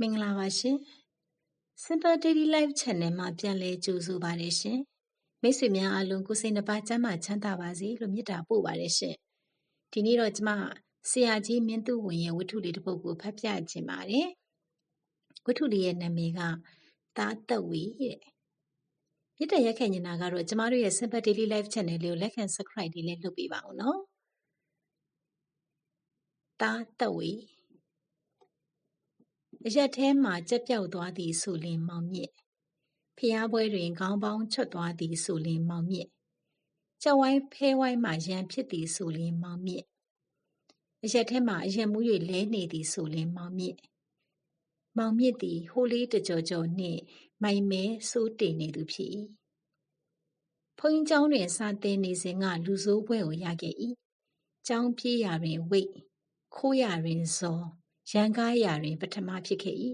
မင်္ဂလာပါရှင် Simple Daily Life Channel မှာပြန်လည်ကြိုဆိုပါရရှင်မိတ်ဆွေများအားလုံးကိုယ်စိတ်နှပါကျမ်းမာချမ်းသာပါစေလို့မေတ္တာပို့ပါရရှင်ဒီနေ့တော့ကျမဆရာကြီးမင်းသူဝင်ရဲ့ဝတ္ထုလေးတစ်ပုဒ်ကိုဖတ်ပြခြင်းပါတယ်ဝတ္ထုလေးရဲ့နာမည်ကသာသက်ဝီတဲ့မြစ်တရက်ခံနေတာကတော့ကျမတို့ရဲ့ Simple Daily Life Channel လေးကိုလက်ခံ Subscribe လေးလည်းလုပ်ပေးပါဦးနော်သာသက်ဝီ အရက်ထဲမှာကြက်ပြောက်သွားသည်ဆိုလင်မောင်မြင့်ဖျားပွဲတွင်ခေါင်းပေါင်းချွတ်သွားသည်ဆိုလင်မောင်မြင့်ကြက်ဝိုင်းဖဲဝိုင်းမှရန်ဖြစ်သည်ဆိုလင်မောင်မြင့်အရက်ထဲမှာအရက်မူး၍လဲနေသည်ဆိုလင်မောင်မြင့်မောင်မြင့်သည်ဟိုလေးတကြောကြောနှင့်မိုင်မဲစိုးတည်နေသူဖြစ်၏ဘုန်းကြီးကျောင်းတွင်စာသင်နေစဉ်ကလူဆိုးပွဲကိုရခဲ့၏ကျောင်းပြေးရာတွင်ဝိတ်ခိုးရာတွင်ဇော် ရန်ကားရာတွင် ပထမဖြစ်ခဲ့၏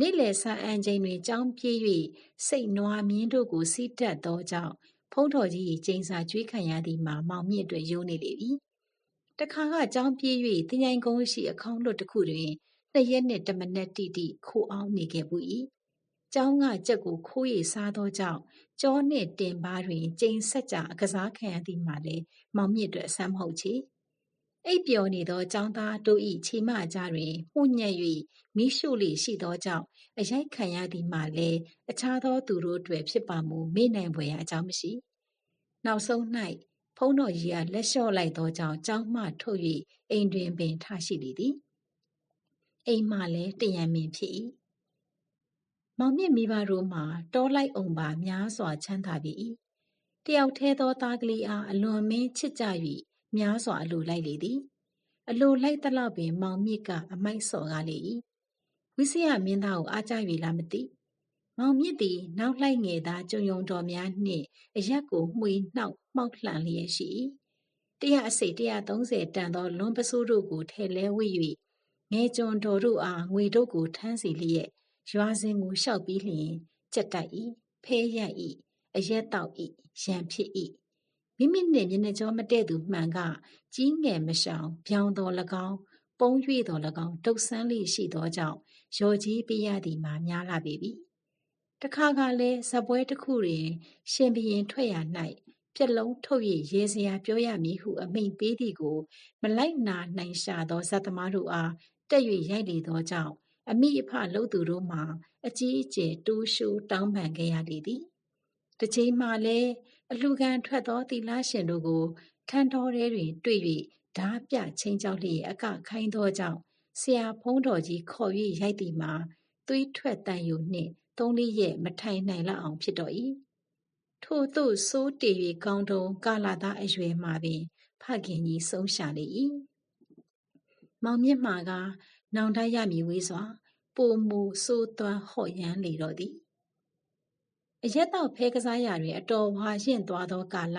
နေ့လယ်ဆန်းအန်ချိန်တွင်ကြောင်းပြေး၍စိတ်နွားမြင်းတို့ကိုစီးတက်သောကြောင့်ဖုံးတော်ကြီးကျိန်စာကျွေးခံရသည်မှာမောင်မြင့်တွေယိုးနေလေပြီတခါကကြောင်းပြေး၍တင်ញိုင်ကုန်းရှိအခေါင်းလွတ်တစ်ခုတွင်နှစ်ရက်နှင့်တမနက်တိတိခိုးအောင်နေခဲ့ဘူး၏ကျောင်းကကြက်ကိုခိုးရစားသောကြောင့်ကြောနှင့်တင်ပါတွင်ကျိန်ဆက်ကြအကစားခံရသည်မှာလည်းမောင်မြင့်တွေအဆမ်းမဟုတ်ချေ။ အိပ်ပျော်နေသောကျောင်းသားတို့၏ခြေမကြားတွင်မှုညက်၍မီးရှို့လေရှိသောကြောင့်အရိုက်ခံရသည်မှာလည်းအခြားသောသူတို့တွင်ဖြစ်ပါမူမေ့နိုင်ဖွယ်ရာအကြောင်းမရှိ။နောက်ဆုံး၌ဖုံးတော်ကြီးကလက်လျှော့လိုက်သောကြောင့်ကျောင်းမှထုတ်၍အိမ်တွင်ပင်ထားရှိလေသည်။အိမ်မှလည်းတရံမင်ဖြစ်၏။မောင်မြင့်မိဘတို့မှာတောလိုက်အောင်ပါများစွာချမ်းသာပြီ၏။တယောက်သေးသောသားကလေးအားအလွန်မင်းချစ်ကြ၍ များစွာအလိုလိုက်လေသည်။အလိုလိုက်သလောက်ပင် မောင်မြင့်ကအမိုက်စော်ကားလေ၏။ဝိဇယမင်းသားကိုအားကျ၍လားမသိ။မောင်မြင့်သည်နောက်လှိုက်ငယ်သားကြုံယုံတော်များနှင့်အရက်ကိုမှွေနှောက်မှောက်လှန်လျက်ရှိ၏။တရအစိတ်130တန်သောလွန်ပစိုးတို့ကိုထဲလဲဝိ၍ငယ်ကျွန်တော်တို့အားငွေတို့ကိုထမ်းစီလျက်ရွာစဉ်ကိုလျှောက်ပြီးလျင်ကြက်တိုက်၏ဖဲရက်၏အရက်တောက်၏ရန်ဖြစ်၏ မိမိနှင့်မျက်နှာကြောမတည့်သူမှန်က ကြီးငယ်မရှောင်ပြောင်းတော်၎င်းပုံ၍တော်၎င်းတုတ်ဆန်းလိရှိသောကြောင့်ရော်ကြီးပြရသည်မှာများလာပေပြီတခါကလည်းဇပွဲတစ်ခုတွင် ရှင်ဘရင်ထွက်ရ၌ပြက်လုံးထုတ်၍ရေစရာပြောရမည်ဟုအမိန်ပေးသည်ကို မလိုက်နာနိုင်ရှာသောဇတ်သမားတို့အားတက်၍ရိုက်လေသောကြောင့်အမိအဖလှုပ်သူတို့မှအကြီးအကျယ်တိုးရှိုးတောင်းပန်ခဲ့ရလေသည်တစ်ချိန်မှလည်း အလှခံထွက်သောသီလရှင်တို့ကိုခန်းတော်ထဲတွင် တွေ့၍ဓာပြချင်းကြောက်လျက်အကခိုင်းသောကြောင့်ဆရာဖုံးတော်ကြီးခေါ်၍ရိုက်သည်မှာသွေးထွက်တန်ယူနှင့်သုံးလေးရက်မထိုင်နိုင်လောက်အောင်ဖြစ်တော်၏ထို့သို့စိုးတည်၍ကောင်းတုံကာလာသားအရွယ်မှာပင် ဖခင်ကြီးဆုံးရှာလေ၏မောင်မြင့်မှာက နောင်တရမည်ဝေးစွာ ပိုမူစိုးသွမ်းဟော့ရန်လေတော်သည် အရက်တော့ဖဲကစားရာတွင်အတော်ဝါရင့်သွားသောကာလ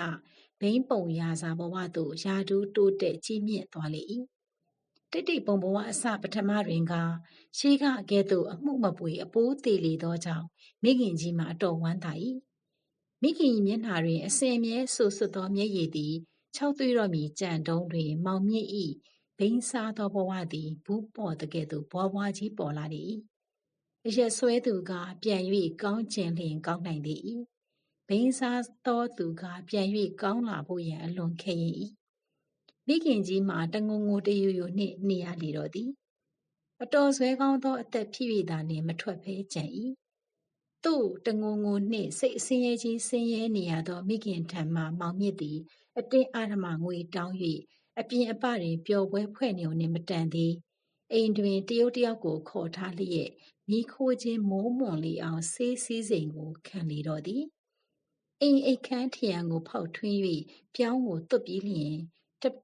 ဘိန်းပုံရာစာဘဝသို့ယာဒူးတိုးတက်ကြီးမြင့်သွားလေ၏တိတ်တိတ်ပုံဘဝအစပထမတွင်ကရှိကအကဲ့သို့အမှုမပွေအပိုးသေးလေသောကြောင့်မိခင်ကြီးမှာအတော်ဝမ်းသာ၏မိခင်၏မျက်နှာတွင်အစင်မြဲဆူဆွတ်သောမျက်ရည်သည်၆သွေးတော်မီကြံတုံးတွင်မောင်မြင့်၏ဘိန်းစားသောဘဝသည်ဘူးပေါ်တကဲ့သို့ဘွားဘွားကြီးပေါ်လာလေ၏ အရက်ဆွဲသူက ပြန်၍ကောင်းကျင်လျင်ကောင်းနိုင်သည်၏ဘိန်းစားသောသူက ပြန်၍ကောင်းလာဖို့ရန်အလွန်ခဲရင်၏မိခင်ကြီးမှာတငုံငုံတယူယူနှင့်နေရလေတော့သည်အတော်ဆွဲကောင်းသောအသက်ဖြစ်၍သာလျှင်မထွက်ဖဲကြံ၏သူ့တငုံငုံနှင့်စိတ်အစင်းရဲကြီးဆင်းရဲနေရသောမိခင်ထံမှမောင်မြင့်သည်အတင်းအာဓမငွေတောင်း၍အပြင်အပတွင်ပျော်ပွဲဖွဲ့နေုံနှင့်မတန်သည် အိမ်တွင်တရုတ်တယောက်ကို ခေါ်ထားလျက်မိခိုးခြင်း မိုးမွန်လေအောင် ဆေးစည်းစိမ်ကို ခံလေတော့သည် အိမ်အိတ်ခမ်းထရံကို ဖောက်ထွင်း၍ပြောင်းကိုသွတ်ပြီးလျင်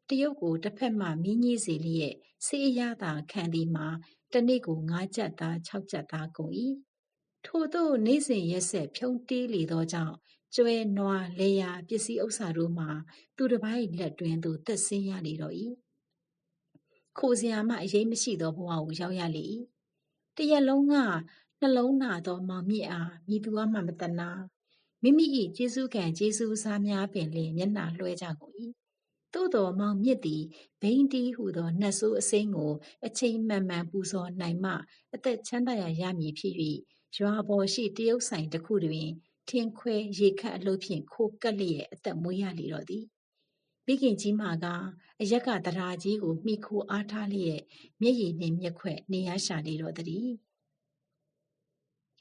တရုတ်ကိုတစ်ဖက်မှ မီးညှိစေလျက် ဆေးရသာခံသည်မှာတနေ့ကို၅ကြက်သား၆ကြက်သားကုန်၏ထို့သို့ နေ့စဉ်ရက်ဆက် ဖြုံးတီးလေသောကြောင့် ကျွဲ နွားလေယာပစ္စည်းဥစ္စာတို့မှာ သူတစ်ပိုင်းလက်တွင်သို့ သက်ဆင်းရလေတော့၏ ခိုစရာမှအရေးမရှိသောဘဝကိုရောက်ရလေ၏တရက်လုံးကနှလုံးနာသောမောင်မြင့်အားမိသူအမှမတနာမိမိ၏ကျေးဇူးကံကျေးဇူးစားများပင်လည်းမျက်နှာလွှဲကြကုန်၏သို့တော်မောင်မြစ်သည်ဘိန်းတီးဟုသောနတ်ဆိုးအစိမ်းကို အချိန်မှန်မှန်ပူဇော်နိုင်မှ အသက်ချမ်းသာရရမည်ဖြစ်၍ရွာပေါ်ရှိတရုတ်ဆိုင်တစ်ခုတွင် ထင်းခွဲရေခတ်အလုပ်ဖြင့်ခိုကပ်လျက်အသက်မွေးရလေတော့သည် မိခင်ကြီးမကအရက်ကတရာကြီးကိုမိခိုအားထားလျက်မျက်ရည်နှင့်မျက်ခွက်နေရရှာလေတော့သည်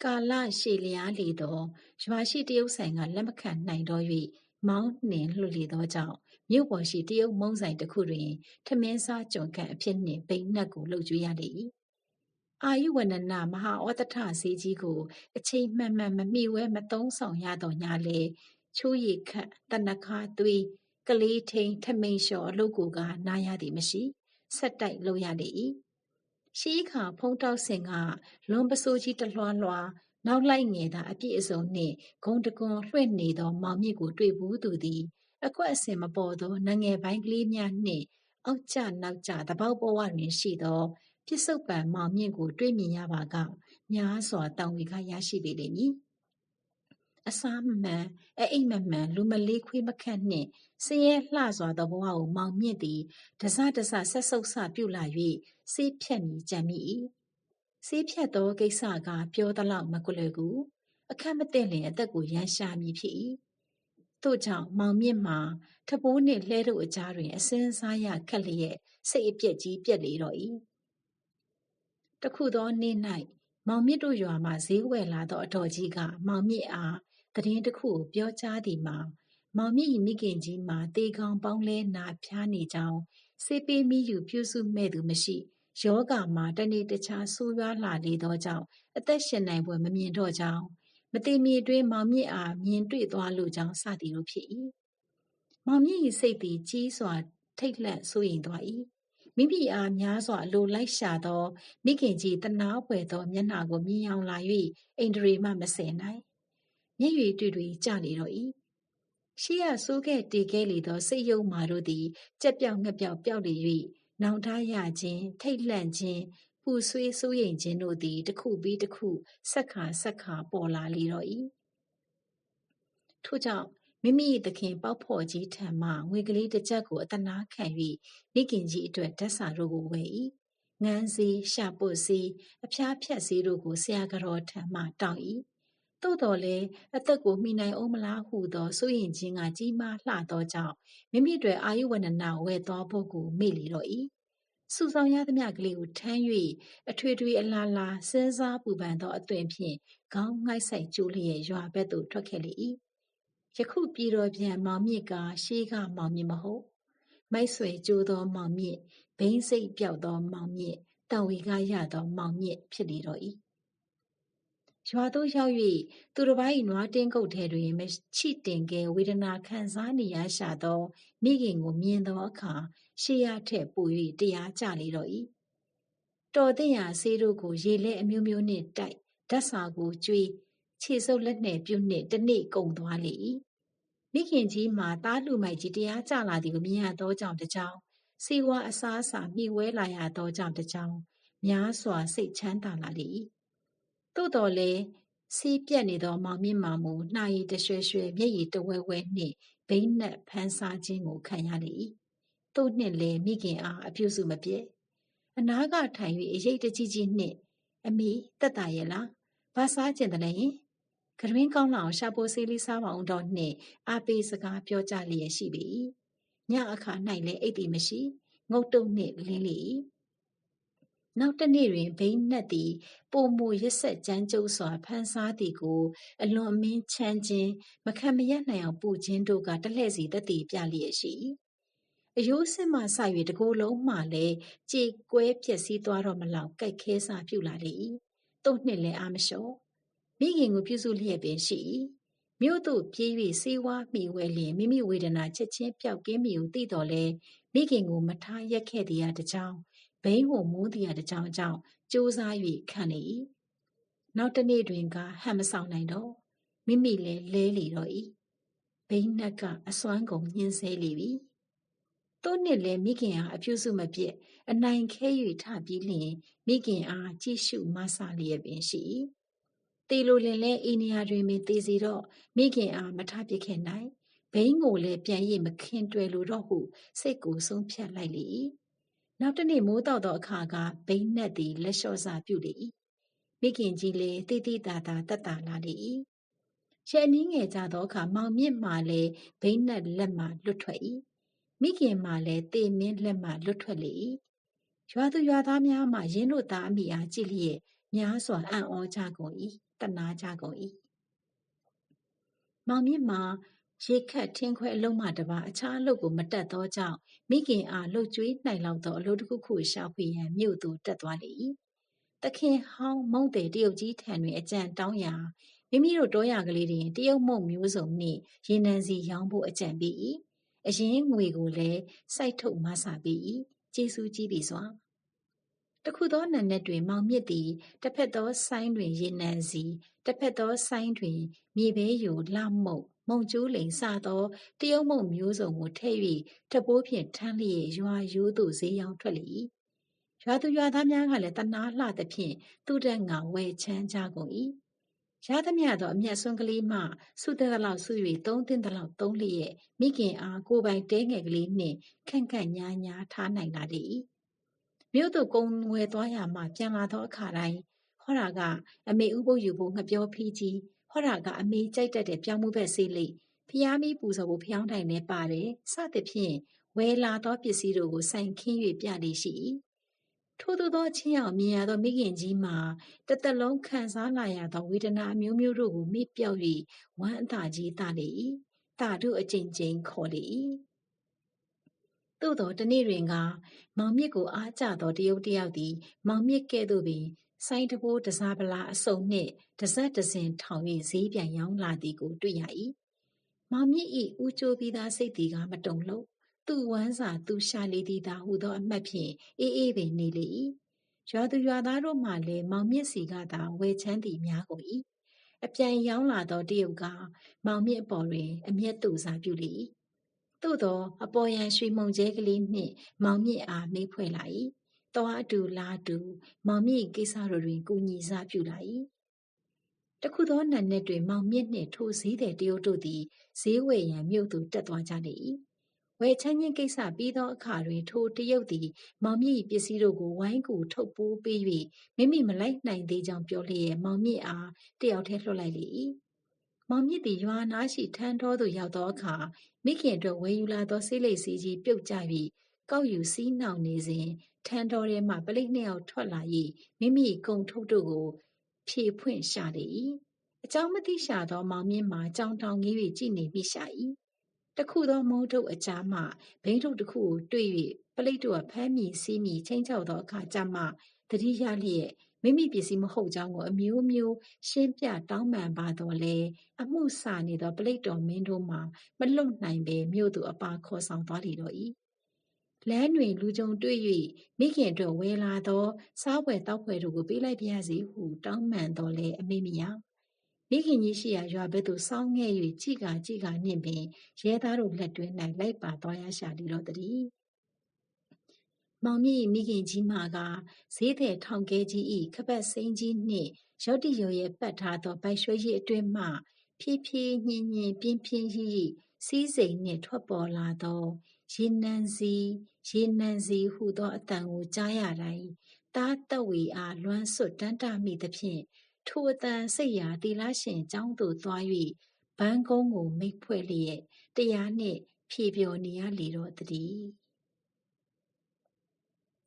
ကာလရှည်လျားလေတော့ရွာရှိတရုတ်ဆိုင်ကလက်မခံနိုင်တော့၍မောင်းနှင်လွှတ်လေသောကြောင့်မြို့ပေါ်ရှိတရုတ်မုံဆိုင်တစ်ခုတွင်ထမင်းစားကြုံခန့်အဖြစ်နှင့်ဘိန်းနက်ကိုလှုပ်ကြွေးရလေ၏အာယုဝနနမဟာဩတထဈေးကြီးကို အချိန်မှန်မှန်မမိဝဲမသုံးဆောင်ရတော့ညာလေချိုးရီခတ်တနခါသွေး ကလေးထိန်ထမိန်လျှော်အလုပ်ကိုကနားရသည်မရှိဆက်တိုက်လုပ်ရလေ၏ရှိခါဖုံးတောက်စင်ကလွန်ပစိုးကြီးတလွှားလွှားနောက်လိုက်ငယ်သာအပြည့်အစုံနှင့်ဂုံတကွန်လွှင့်နေသောမောင်မြင့်ကိုတွေ့ဘူးသူသည်အကွက်အစင်မပေါ်သောနငယ်ပိုင်းကလေးများနှင့်အောက်ကျနောက်ကျတပေါက်ဘဝတွင်ရှိသောပြစ္ဆုတ်ပံမောင်မြင့်ကို တွေ့မြင်ရပါကများစွာတောင်းဝေခရရှိပေလိမ့်မည် အစားမမှန်အအိမ်မမှန်လူမလေးခွေးမခန့်နှင့်စရဲလှစွာသောဘဝကိုမောင်မြင့်သည်တစတစဆက်ဆုပ်ဆပြုလာ၍စေးဖြတ်မိကြံမိ၏ဆေးဖြတ်သောကိစ္စကပြောသလောက်မကွလွယ်ကူအခက်မသိလင်အသက်ကိုရန်ရှာမည်ဖြစ်၏ထို့ကြောင့်မောင်မြင့်မှာထပိုးနှင့်လှဲတို့အကြားတွင်အစင်းစားရခက်လျက်စိတ်အပြက်ကြီးပြက်လေတော့၏တခုသောနေ့၌မောင်မြင့်တို့ရွာမှဈေးဝယ်လာသောအတော်ကြီးကမောင်မြင့်အား တည်င်းတစ်ခုကို ပြောကြားသည်မှာ မောင်မြင့်၏မိခင်ကြီးမှာတေကောင်ပေါင်းလဲနာဖျားနေကြောင်းစေးပေးမိယူပြုစုမဲ့သူမရှိယောဂမှာ တနေ့တခြား ဆိုးရွားလာလေသောကြောင့် အသက်ရှင်နိုင်ပွဲမမြင်တော့ကြောင်းမတိမီတွင်မောင်မြင့်အား မြင်တွေ့သွားလိုကြောင်း စသည်တို့ဖြစ်၏မောင်မြင့်၏စိတ်သည် ကြီးစွာ ထိတ်လန့်ဆိုရင်သွား၏မိမိအား များစွာလိုလိုက်ရှာသော မိခင်ကြီးတနာပွေသောမျက်နှာကို မြင်အောင်လာ၍အိန္ဒြေမှ မစင်နိုင် မျက်ရည်တွေ့တွေ့ကြလေတော့၏ရှိရဆိုးခဲ့တေခဲ့လေသောစိတ်ယုံမာတို့သည်ကြက်ပြောင်ငှက်ပြောင်ပျောက်လေ၍နောင်တရခြင်းထိတ်လန့်ခြင်းပူဆွေးစိုးရိမ်ခြင်းတို့သည်တစ်ခုပြီးတစ်ခုဆက်ခါဆက်ခါပေါ်လာလေတော့၏ထို့ကြောင့်မိမိသခင်ပေါက်ဖော်ကြီးထံမှငွေကလေးတစ်ကြက်ကိုအတနာခံ၍မိခင်ကြီးအတွက်ဓာတ်စာတို့ကိုဝယ်၏ငန်းစီရှာပုတ်စီအဖျားဖြက်စီတို့ကိုဆရာကတော်ထံမှတောင်း၏ သို့တော်လည်းအသက်ကိုမိနိုင်အောင်မလားဟုသောစိုးရင်ခြင်းကကြီးမားလှသောကြောင့်မိမိတို့အာယုဝနနာဝဲသွားဖို့ကိုမေ့လေတော့၏စူဆောင်ရသမျှကလေးကိုထမ်း၍အထွေထွေအလားလားစဉ်းစားပူပန်သောအသွင်ဖြင့်ခေါင်းငိုက်ဆိုင်ကျိုးလျက်ရွာဘက်သို့ထွက်ခဲ့လေ၏ယခုပြည်တော်ပြန်မောင်မြင့်ကရှေးကမောင်မြင့်မဟုတ်မိုက်ဆွဲကျိုးသောမောင်မြင့်ဘိန်းစိတ်ပြောက်သောမောင်မြင့်တံဝေကရသောမောင်မြင့်ဖြစ်လေတော့၏ ရွာသို့ရောက်၍သူတစ်ပိုင်းနွားတင်းကုတ်ထဲတွင်မချိတင်ကဲဝေဒနာခံစားနေရရှာသော မိခင်ကိုမြင်သောအခါရှေးရထက်ပို၍တရားကြလေတော့၏တော်တဲ့ရာဆေးတို့ကိုရေလဲအမျိုးမျိုးနှင့်တိုက်ဓာတ်စာကိုကျွေးခြေစုပ်လက်နှင့်ပြုတ်နှင့်တနေ့ကုန်သွားလေ၏မိခင်ကြီးမှာတားလူမိုက်ကြီးတရားကြလာသည်ကိုမြင်ရသောကြောင့်တကြောင်စီဝါအစားအစာမိဝဲလာရသောကြောင့်တကြောင်များစွာစိတ်ချမ်းသာလာလေ၏ သို့တော်လည်းဆေးပြက်နေသောမောင်မြင့်မာမူနှာရည်တရွှဲရွှဲမျက်ရည်တဝဲဝဲနှင့်ဘိန်းနက်ဖန်းစားခြင်းကိုခံရလေ၏သို့နှင့်လည်းမိခင်အားအပြုစုမပြည့်အနာကထိုင်၍အရေးတကြီးကြီးနှင့်အမိတက်တာရဲ့လားဘာစားကျင်တယ်လဲယင်ကရင်းကောင်းလောင်ရှာပိုဆေးလေးစားပါအောင်တော့နှင့်အာပေးစကားပြောကြလျက်ရှိပြီညအခါ၌လည်းအိတ်တီမရှိငုတ်တုံနှင့်လင်းလေ နောက်တနေ့တွင်ဘိန်းနက်သည်ပုံမူရက်ဆက်ကြမ်းကြုတ်စွာဖန်ဆားသည်ကို အလွန်အမင်းချမ်းခြင်းမခံမရနိုင်အောင်ပူခြင်းတို့ကတလှဲ့စီတတိပြလျက်ရှိအယိုးစစ်မှဆ၍တကိုယ်လုံးမှလည်းကြေကွဲပြက်စီးသွားတော့မလောက်ကြိုက်ခဲစားပြုလာလေ၏တုံ့နှစ်လည်းအာမလျှော့မိခင်ကိုပြုစုလျက်ပင်ရှိ၏မြို့သို့ပြေး၍စေဝါမိဝဲလျင်မိမိဝေဒနာချက်ချင်းပျောက်ကင်းမိဟုသိတော်လဲ မိခင်ကိုမထားရက်ခဲ့သည်အတကြောင်ဘိန်းကိုမူးသည်အတကြောင်ကြောင့်ကြိုးစား၍ခံလေ၏နောက်တနေ့တွင်ကဟန်မဆောင်နိုင်တော့မိမိလည်းလဲလေတော့၏ဘိန်းနှက်ကအစွမ်းကုန်ညှင်းဆဲလေပြီသို့နှစ်လည်းမိခင်အားအပြုစုမပြည့်အနိုင်ခဲ၍ထပြီးလျင်မိခင်အားကြည့်ရှုမဆလျက်ပင်ရှိ၏တေလိုလင်လဲအိနေယာတွင်ပင်တေစီတော့မိခင်အားမထပစ်ခဲ့နိုင် ဘိန်းကိုလည်းပြန်ရည်မခင်တွယ်လို့တော့ဟုစိတ်ကိုဆုံးဖြတ်လိုက်လေ၏နောက်တနေ့မိုးတောက်သောအခါကဘိန်းနက်သည်လက်လျှော့စာပြုလေ၏မိခင်ကြီးလည်းတိတိတာတာတက်တာလာလေ၏ရဲ့အနည်းငယ်ကြသောအခါမောင်မြင့်မှလည်းဘိန်းနက်လက်မှလွတ်ထွက်၏မိခင်မှလည်းတေမင်းလက်မှလွတ်ထွက်လေ၏ရွာသူရွာသားများမှရင်းတို့သားအမိအားကြည့်လျက်များစွာအံ့ဩကြကုန်၏တနာကြကုန်၏မောင်မြင့်မှာ ရေခတ်ထင်းခွဲအလုံးမှတပါအခြားအလုပ်ကိုမတက်သောကြောင့်မိခင်အားလှုပ်ကြွေးနိုင်လောက်သောအလုပ်တစ်ခုခုရှာဖွေရန်မြို့သို့တက်သွားလေ၏။သခင်ဟောင်းမုံတဲ့တရုတ်ကြီးထံတွင်အကြံတောင်းရာမိမိတို့တောရကလေးတွင်တရုတ်မုံမျိုးစုံနှင့်ရေနံစီရောင်းဖို့အကြံပေး၏။အရင်ငွေကိုလည်းစိုက်ထုတ်မဆာပေး၏။ကျေးဇူးကြီးပြီစွာ။တခုသောနံနက်တွင်မောင်မြင့်သည်တစ်ဖက်သောဆိုင်းတွင်ရေနံစီတစ်ဖက်သောဆိုင်းတွင်မြေဘဲယိုလှမုတ် မုံကျိုးလိန်စသောတရုတ်မုံမျိုးစုံကိုထည့်၍တပိုးဖြင့်ထမ်းလျက်ရွာရိုးသို့ဈေးရောင်းထွက်လေ၏ရွာသူရွာသားများကလည်းတနာလှသဖြင့်သူ့တက်ငါဝယ်ချမ်းကြကုန်၏ရသမျှသောအမျက်ဆွန်းကလေးမှစုတဲ့လောက်စု၍သုံးသင်းတဲ့လောက်သုံးလျက်မိခင်အားကိုပိုင်တဲငယ်ကလေးနှင့်ခန့်ခန့်ညာညာထားနိုင်လာလေ၏မြို့သို့ကုံဝယ်သွားရမှပြန်လာသောအခါတိုင်းဟောတာကအမေဥပုပ်ယူဖို့ငပြောဖီးကြီး ဟောတာကအမေကြိုက်တတ်တဲ့ပြောင်းမှုဘက်ဆေးလိပ်ဖျားမီးပူဇော်ဖို့ဖျောင်းတိုင်လည်းပါတယ်စသဖြင့်ဝယ်လာသောပစ္စည်းတို့ကိုဆိုင်ခင်း၍ပြလေရှိ၏ထို့သောသောချင်းအောင်မြင်ရသောမိခင်ကြီးမှာတသက်လုံးခံစားလာရသောဝေဒနာအမျိုးမျိုးတို့ကိုမိပြောက်၍ဝမ်းအသာကြီးတလေ၏တာတို့အကျဉ်းချင်းခေါ်လေ၏သို့သောတနေ့တွင်ကမောင်မြစ်ကိုအားကျသောတရုတ်တယောက်သည်မောင်မြစ်ကဲ့သို့ပင် ဆိုင်းတဘိုးတစားပလာအစုံနှင့်တစက်တစင်ထောင်၍ဈေးပြန်ရောင်းလာသည်ကိုတွေ့ရ၏မောင်မြင့်၏ဦးကျိုးပြီးသားစိတ်သည်ကမတုံလို့သူ့ဝမ်းစာသူရှာလေသည်သာဟုသောအမှတ်ဖြင့်အေးအေးပင်နေလေ၏ရွာသူရွာသားတို့မှလည်းမောင်မြင့်စီကသာဝယ်ချမ်းသည်များကုန်၏အပြန်ရောင်းလာသောတရုတ်ကမောင်မြင့်အပေါ်တွင် အမျက်တူစားပြုလေ၏သို့သောအပေါ်ရန်ရွှေမုံကျဲကလေးနှင့်မောင်မြင့်အားမိဖွဲ့လာ၏ သွားအတူလာတူမောင်မြင့်ကိစ္စတို့တွင်ကူညီစားပြုလာ၏တခုသောနံနက်တွင်မောင်မြင့်နှင့်ထိုစည်းတဲ့တရုတ်တို့သည်ဈေးဝယ်ရန်မြို့သို့တက်သွားကြလေ၏ဝယ်ချမ်းချင်းကိစ္စပြီးသောအခါတွင်ထိုတရုတ်သည်မောင်မြင့်ပစ္စည်းတို့ကိုဝိုင်းကူထုတ်ပိုးပေး၍မိမိမလိုက်နိုင်သေးကြောင်းပြောလျက်မောင်မြင့်အားတယောက်တည်းလွှတ်လိုက်လေ၏မောင်မြင့်သည်ရွာနာရှိထန်းတော်သို့ရောက်သောအခါမိခင်အတွက်ဝယ်ယူလာသောဆေးလိပ်စီကြီးပြုတ်ကျပြီးကောက်ယူစီးနှောင်နေစဉ် ထန်းတော်ထဲမှပလိတ်နှစ်ယောက်ထွက်လာ၏မိမိကုံထုတ်တို့ကို ဖြေဖွင့်ရှာလေ၏အကြောင်းမသိရှာသောမောင်မြင့်မှာကြောင်တောင်ကြီး၍ကြည်နေမိရှာ၏တခုသောမုံထုတ်အကြားမှဘိန်းထုတ်တစ်ခုကိုတွေ့၍ပလိတ်တို့ကဖမ်းမိစီးမိချင်းချောက်သောအခါကျမှတတိယလျက်မိမိပစ္စည်းမဟုတ်ကြောင်းကိုအမျိုးမျိုးရှင်းပြတောင်းပန်ပါတော့လေအမှုစာနေသောပလိတ်တော်မင်းတို့မှာမလွတ်နိုင်ပဲမြို့သူအပါခေါ်ဆောင်သွားလေတော့၏ လမ်းတွင်လူကြုံတွေ့၍မိခင်တို့ဝဲလာသောစားပွဲတောက်ပွဲတို့ကိုပေးလိုက်ပါရစေဟုတောင်းပန်တော်လဲအမေမရမိခင်ကြီးရှိရာရွာဘက်သို့စောင်းခဲ့၍ကြည်ကာကြည်ကာနှင့်ပင်ရဲသားတို့လက်တွဲ၌လိုက်ပါသွားရရှာလေတော့တည်းမောင်မြင့်မိခင်ကြီးမှာကဈေးတဲ့ထောင်ကဲကြီးဤခပတ်စိန်ကြီးနှင့်ရုတ်တိရုံရဲ့ပတ်ထားသောဗိုက်ရွှေရည်အတွင်းမှဖြည်းဖြည်းညင်ညင်ပြင်းပြင်းရီစီးစိမ်နှင့်ထွက်ပေါ်လာသော ရေနံစီရေနံစီဟုသောအတန်ကိုကြားရတိုင်းသားတက်ဝေအားလွမ်းဆွတ်တန်းတမိသဖြင့်ထိုအတန်စိတ်ရာတီလာရှင်ကျောင်းသို့သွား၍ဘန်းကုန်းကိုမိတ်ဖွဲ့လျက်တရားနှင့်ဖြေပြော်နေရလေတော့တည်း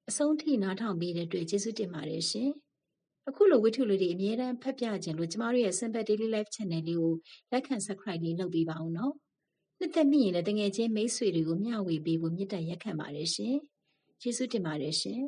အဆုံးထိနားထောင်ပြီးတဲ့အတွက်ကျေးဇူးတင်ပါတယ်ရှင်အခုလိုဝိထုလေးတွေအများအားဖတ်ပြခြင်းလို့ကျမတို့ရဲ့ Simple Daily Life Channel လေးကိုလက်ခံ Subscribe လေးလုပ်ပေးပါဦးနော် နှစ်သက်မိရင်လည်းတငယ်ချင်းမိတ်ဆွေတွေကိုမျှဝေပေးဖို့မေတ္တာရက်ခံပါတယ်ရှင်ကျေးဇူးတင်ပါတယ်ရှင်